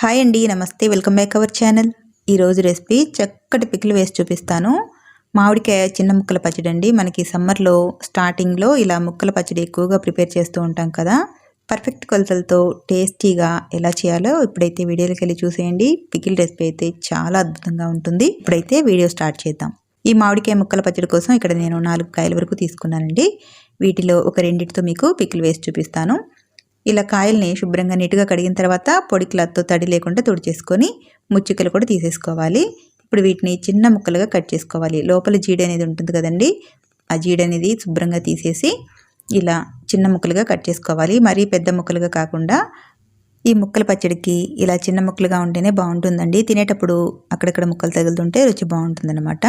Hi అండి నమస్తే. Welcome back our channel. ఈరోజు రెసిపీ చక్కటి పికిల్ వేసి చూపిస్తాను. మామిడికాయ చిన్న ముక్కల పచ్చడి అండి. మనకి సమ్మర్లో స్టార్టింగ్లో ఇలా ముక్కల పచ్చడి ఎక్కువగా ప్రిపేర్ చేస్తూ ఉంటాం కదా. పర్ఫెక్ట్ కొలతలతో టేస్టీగా ఎలా చేయాలో ఇప్పుడైతే వీడియోలోకి వెళ్ళి చూసేయండి. పికిల్ రెసిపీ అయితే చాలా అద్భుతంగా ఉంటుంది. ఇప్పుడైతే వీడియో స్టార్ట్ చేద్దాం. ఈ మామిడికాయ ముక్కల పచ్చడి కోసం ఇక్కడ నేను నాలుగు కాయల వరకు తీసుకున్నానండి. వీటిలో ఒక రెండింటితో మీకు పికిల్ వేసి చూపిస్తాను. ఇలా కాయల్ని శుభ్రంగా నీట్గా కడిగిన తర్వాత పొడి క్లాత్తో తడి లేకుండా తుడిచేసుకొని ముచ్చికలు కూడా తీసేసుకోవాలి. ఇప్పుడు వీటిని చిన్న ముక్కలుగా కట్ చేసుకోవాలి. లోపల జీడి అనేది ఉంటుంది కదండి ఆ జీడి అనేది శుభ్రంగా తీసేసి ఇలా చిన్న ముక్కలుగా కట్ చేసుకోవాలి. మరీ పెద్ద ముక్కలుగా కాకుండా ఈ ముక్కల పచ్చడికి ఇలా చిన్న ముక్కలుగా ఉంటేనే బాగుంటుందండి. తినేటప్పుడు అక్కడక్కడ ముక్కలు తగులుతుంటే రుచి బాగుంటుందన్నమాట.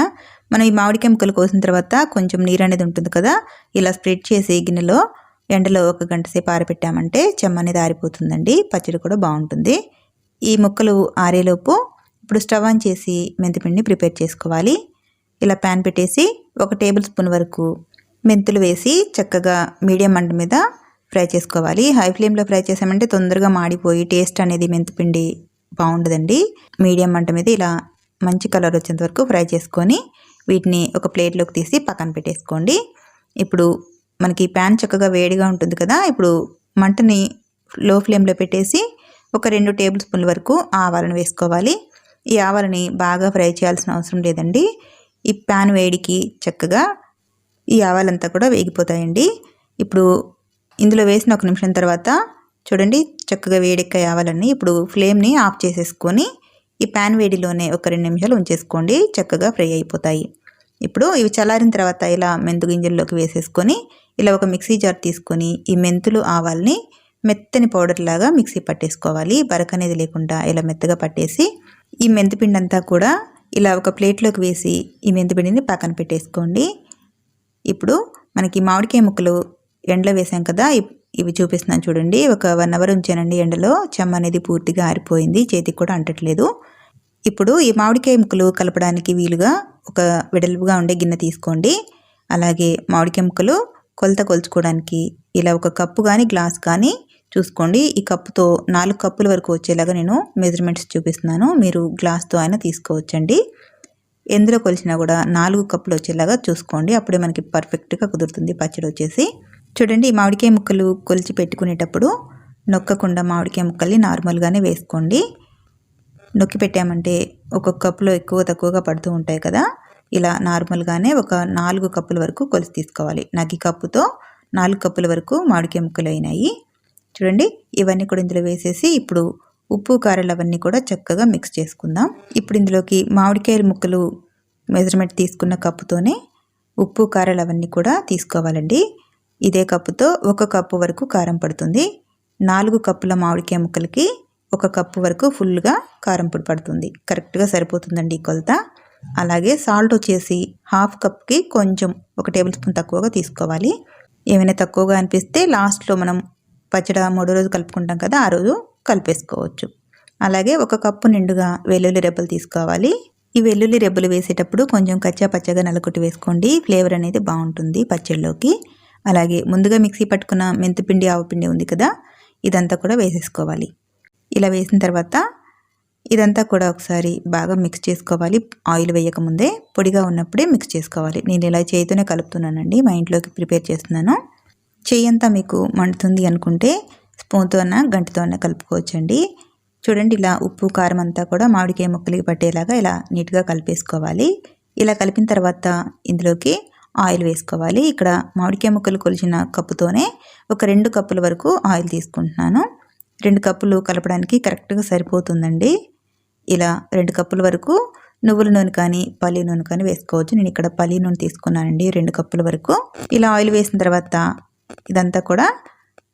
మనం ఈ మామిడికాయ ముక్కలు కోసిన తర్వాత కొంచెం నీరు అనేది ఉంటుంది కదా ఇలా స్ప్రెడ్ చేసి గిన్నెలో ఎండలో ఒక గంట సేపు ఆరబెట్టామంటే చెమ్మని దారిపోతుందండి పచ్చడి కూడా బాగుంటుంది. ఈ ముక్కలు ఆరేలోపు ఇప్పుడు స్టవ్ ఆన్ చేసి మెంతిపిండిని ప్రిపేర్ చేసుకోవాలి. ఇలా ప్యాన్ పెట్టేసి ఒక టేబుల్ స్పూన్ వరకు మెంతులు వేసి చక్కగా మీడియం మంట మీద ఫ్రై చేసుకోవాలి. హై ఫ్లేమ్లో ఫ్రై చేసామంటే తొందరగా మాడిపోయి టేస్ట్ అనేది మెంతిపిండి బాగుండదండి. మీడియం మంట మీద ఇలా మంచి కలర్ వచ్చేంత వరకు ఫ్రై చేసుకొని వీటిని ఒక ప్లేట్లోకి తీసి పక్కన పెట్టేసుకోండి. ఇప్పుడు మనకి ప్యాన్ చక్కగా వేడిగా ఉంటుంది కదా ఇప్పుడు మంటని లో ఫ్లేమ్లో పెట్టేసి ఒక రెండు టేబుల్ స్పూన్ల వరకు ఆవాలను వేసుకోవాలి. ఈ ఆవాలని బాగా ఫ్రై చేయాల్సిన అవసరం లేదండి. ఈ ప్యాన్ వేడికి చక్కగా ఈ ఆవాలంతా కూడా వేగిపోతాయండి. ఇప్పుడు ఇందులో వేసిన ఒక నిమిషం తర్వాత చూడండి చక్కగా వేడెక్క ఆవాలన్నీ. ఇప్పుడు ఫ్లేమ్ని ఆఫ్ చేసేసుకొని ఈ ప్యాన్ వేడిలోనే ఒక రెండు నిమిషాలు ఉంచేసుకోండి చక్కగా ఫ్రై అయిపోతాయి. ఇప్పుడు ఇవి చల్లారిన తర్వాత ఇలా మెంతు గింజల్లోకి వేసేసుకొని ఇలా ఒక మిక్సీ జార్ తీసుకొని ఈ మెంతులు ఆవాల్ని మెత్తని పౌడర్ లాగా మిక్సీ పట్టేసుకోవాలి. బరక అనేది లేకుండా ఇలా మెత్తగా పట్టేసి ఈ మెంతిపిండి అంతా కూడా ఇలా ఒక ప్లేట్లోకి వేసి ఈ మెంతిపిండిని పక్కన పెట్టేసుకోండి. ఇప్పుడు మనకి మామిడికాయ ముక్కలు ఎండలో వేసాం కదా ఇవి చూపిస్తున్నాను చూడండి. ఒక వన్ అవర్ ఉంచానండి ఎండలో. చెమ్మ అనేది పూర్తిగా ఆరిపోయింది చేతికి కూడా అంటట్లేదు. ఇప్పుడు ఈ మామిడికాయ ముక్కలు కలపడానికి వీలుగా ఒక వెడల్పుగా ఉండే గిన్నె తీసుకోండి. అలాగే మామిడికాయ ముక్కలు కొలత కొలుచుకోవడానికి ఇలా ఒక కప్పు కానీ గ్లాస్ కానీ చూసుకోండి. ఈ కప్పుతో నాలుగు కప్పుల వరకు వచ్చేలాగా నేను మెజర్మెంట్స్ చూపిస్తున్నాను. మీరు గ్లాస్తో అయినా తీసుకోవచ్చండి. ఎందులో కొలిచినా కూడా నాలుగు కప్పులు వచ్చేలాగా చూసుకోండి. అప్పుడే మనకి పర్ఫెక్ట్గా కుదురుతుంది పచ్చడి వచ్చేసి. చూడండి మామిడికాయ ముక్కలు కొలిచి పెట్టుకునేటప్పుడు నొక్కకుండా మామిడికాయ ముక్కల్ని నార్మల్గానే వేసుకోండి. నొక్కి పెట్టామంటే ఒక్కొక్క కప్పులో ఎక్కువ తక్కువగా పడుతూ ఉంటాయి కదా. ఇలా నార్మల్గానే ఒక నాలుగు కప్పుల వరకు కొలిసి తీసుకోవాలి. నాకు ఈ కప్పుతో నాలుగు కప్పుల వరకు మామిడికాయ ముక్కలు అయినాయి. చూడండి ఇవన్నీ కూడా ఇందులో వేసేసి ఇప్పుడు ఉప్పు కారాలు అవన్నీ కూడా చక్కగా మిక్స్ చేసుకుందాం. ఇప్పుడు ఇందులోకి మామిడికాయల ముక్కలు మెజర్మెంట్ తీసుకున్న కప్పుతోనే ఉప్పు కారాలు అవన్నీ కూడా తీసుకోవాలండి. ఇదే కప్పుతో ఒక కప్పు వరకు కారం పడుతుంది. నాలుగు కప్పుల మామిడికాయ ముక్కలకి ఒక కప్పు వరకు ఫుల్గా కారం పొడి పడుతుంది. కరెక్ట్గా సరిపోతుందండి కొలత. అలాగే సాల్ట్ వచ్చేసి హాఫ్ కప్కి కొంచెం ఒక టేబుల్ స్పూన్ తక్కువగా తీసుకోవాలి. ఏమైనా తక్కువగా అనిపిస్తే లాస్ట్లో మనం పచ్చడి మూడో రోజు కలుపుకుంటాం కదా ఆ రోజు కలిపేసుకోవచ్చు. అలాగే ఒక కప్పు నిండుగా వెల్లుల్లి రెబ్బలు తీసుకోవాలి. ఈ వెల్లుల్లి రెబ్బలు వేసేటప్పుడు కొంచెం కచ్చా పచ్చగా నలుకొట్టి వేసుకోండి. ఫ్లేవర్ అనేది బాగుంటుంది పచ్చడిలోకి అలాగే ముందుగా మిక్సీ పట్టుకున్న మెంతిపిండి ఆవుపిండి ఉంది కదా ఇదంతా కూడా వేసేసుకోవాలి. ఇలా వేసిన తర్వాత ఇదంతా కూడా ఒకసారి బాగా మిక్స్ చేసుకోవాలి. ఆయిల్ వేయకముందే పొడిగా ఉన్నప్పుడే మిక్స్ చేసుకోవాలి. నేను ఇలా చేయితోనే కలుపుతున్నానండి. మా ఇంట్లోకి ప్రిపేర్ చేస్తున్నాను. చేయంతా అంతా మీకు మండుతుంది అనుకుంటే స్పూన్తో అన్న అన్న కలుపుకోవచ్చండి. చూడండి ఇలా ఉప్పు కారం అంతా కూడా మామిడికాయ ముక్కలకి పట్టేలాగా ఇలా నీట్గా కలిపేసుకోవాలి. ఇలా కలిపిన తర్వాత ఇందులోకి ఆయిల్ వేసుకోవాలి. ఇక్కడ మామిడికాయ ముక్కలు కొలిచిన కప్పుతోనే ఒక రెండు కప్పుల వరకు ఆయిల్ తీసుకుంటున్నాను. రెండు కప్పులు కలపడానికి కరెక్ట్గా సరిపోతుందండి. ఇలా రెండు కప్పుల వరకు నువ్వుల నూనె కానీ పల్లి నూనె కానీ వేసుకోవచ్చు. నేను ఇక్కడ పల్లి నూనె తీసుకున్నానండి రెండు కప్పుల వరకు. ఇలా ఆయిల్ వేసిన తర్వాత ఇదంతా కూడా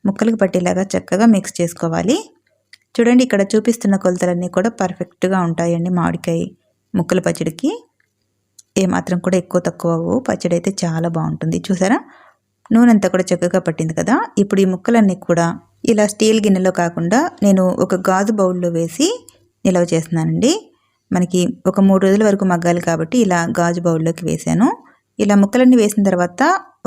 ముక్కలకు పట్టేలాగా చక్కగా మిక్స్ చేసుకోవాలి. చూడండి ఇక్కడ చూపిస్తున్న కొలతలన్నీ కూడా పర్ఫెక్ట్గా ఉంటాయండి మామిడికాయ ముక్కల పచ్చడికి. ఏమాత్రం కూడా ఎక్కువ తక్కువ పచ్చడి అయితే చాలా బాగుంటుంది. చూసారా? నూనె అంతా కూడా చక్కగా పట్టింది కదా? ఇప్పుడు ఈ ముక్కలన్నీ కూడా ఇలా స్టీల్ గిన్నెలో కాకుండా నేను ఒక గాజు బౌల్లో వేసి నిల్వ చేస్తున్నానండి. మనకి ఒక మూడు రోజుల వరకు మగ్గాలి కాబట్టి ఇలా గాజు బౌల్లోకి వేసాను ఇలా ముక్కలన్నీ వేసిన తర్వాత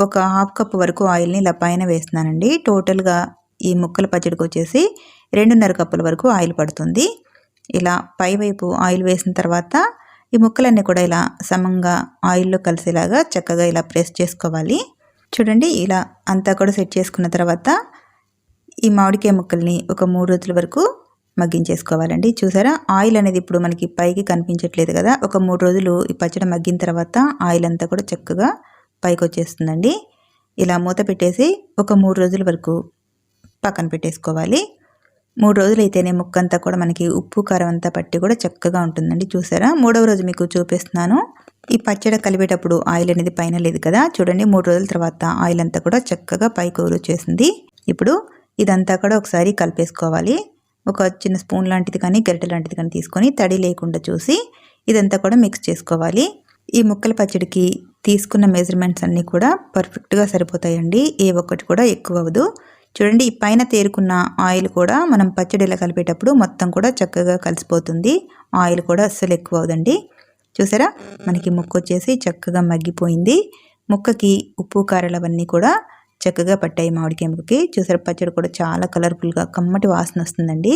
ఒక హాఫ్ కప్ వరకు ఆయిల్ని ఇలా పైన వేస్తున్నానండి. టోటల్గా ఈ ముక్కల పచ్చడికి వచ్చేసి రెండున్నర కప్పుల వరకు ఆయిల్ పడుతుంది. ఇలా పైవైపు ఆయిల్ వేసిన తర్వాత ఈ ముక్కలన్నీ కూడా ఇలా సమంగా ఆయిల్లో కలిసేలాగా చక్కగా ఇలా ప్రెస్ చేసుకోవాలి. చూడండి ఇలా అంతా కూడా సెట్ చేసుకున్న తర్వాత ఈ మామిడికాయ ముక్కల్ని ఒక మూడు రోజుల వరకు మగ్గించేసుకోవాలండి. చూసారా? ఆయిల్ అనేది ఇప్పుడు మనకి పైకి కనిపించట్లేదు కదా. ఒక మూడు రోజులు ఈ పచ్చడి మగ్గిన తర్వాత ఆయిల్ అంతా కూడా చక్కగా పైకి వచ్చేస్తుందండి ఇలా మూత పెట్టేసి ఒక మూడు రోజుల వరకు పక్కన పెట్టేసుకోవాలి. మూడు రోజులు అయితేనే ముక్కంతా కూడా మనకి ఉప్పు కారం అంతా పట్టి కూడా చక్కగా ఉంటుందండి. చూసారా? మూడవ రోజు మీకు చూపిస్తున్నాను. ఈ పచ్చడి కలిపేటప్పుడు ఆయిల్ అనేది పైన లేదు కదా. చూడండి మూడు రోజుల తర్వాత ఆయిల్ అంతా కూడా చక్కగా పైకి వచ్చేసింది ఇప్పుడు ఇదంతా కూడా ఒకసారి కలిపేసుకోవాలి. ఒక చిన్న స్పూన్ లాంటిది కానీ గరిటె లాంటిది కానీ తీసుకొని తడి లేకుండా చూసి ఇదంతా కూడా మిక్స్ చేసుకోవాలి. ఈ ముక్కల పచ్చడికి తీసుకున్న మెజర్మెంట్స్ అన్నీ కూడా పర్ఫెక్ట్గా సరిపోతాయండి. ఏ ఒక్కటి కూడా ఎక్కువ అవ్వదు. చూడండి ఈ పైన తేరుకున్న ఆయిల్ కూడా మనం పచ్చడిలా కలిపేటప్పుడు మొత్తం కూడా చక్కగా కలిసిపోతుంది. ఆయిల్ కూడా అస్సలు ఎక్కువ అవదండి చూసారా? మనకి ముక్క వచ్చేసి చక్కగా మగ్గిపోయింది. ముక్కకి ఉప్పు కారాలు అవన్నీ కూడా చక్కగా పట్టాయి మామిడికాయ ముక్కకి. చూసారు పచ్చడి కూడా చాలా కలర్ఫుల్గా కమ్మటి వాసన వస్తుందండి.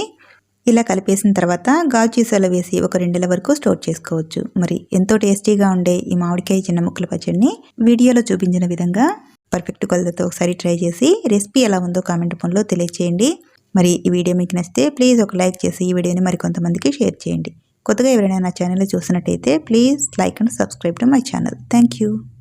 ఇలా కలిపేసిన తర్వాత గాజు చీసాలో వేసి ఒక రెండేళ్ళ వరకు స్టోర్ చేసుకోవచ్చు. మరి ఎంతో టేస్టీగా ఉండే ఈ మామిడికాయ చిన్న ముక్కల పచ్చడిని వీడియోలో చూపించిన విధంగా పర్ఫెక్ట్ కొలతతో ఒకసారి ట్రై చేసి రెసిపీ ఎలా ఉందో కామెంట్ రూపంలో తెలియచేయండి. మరి ఈ వీడియో మీకు నచ్చితే ప్లీజ్ ఒక లైక్ చేసి ఈ వీడియోని మరి కొంతమందికి షేర్ చేయండి. కొత్తగా ఎవరైనా నా ఛానల్ చూసినట్టయితే please like and subscribe to my channel. Thank you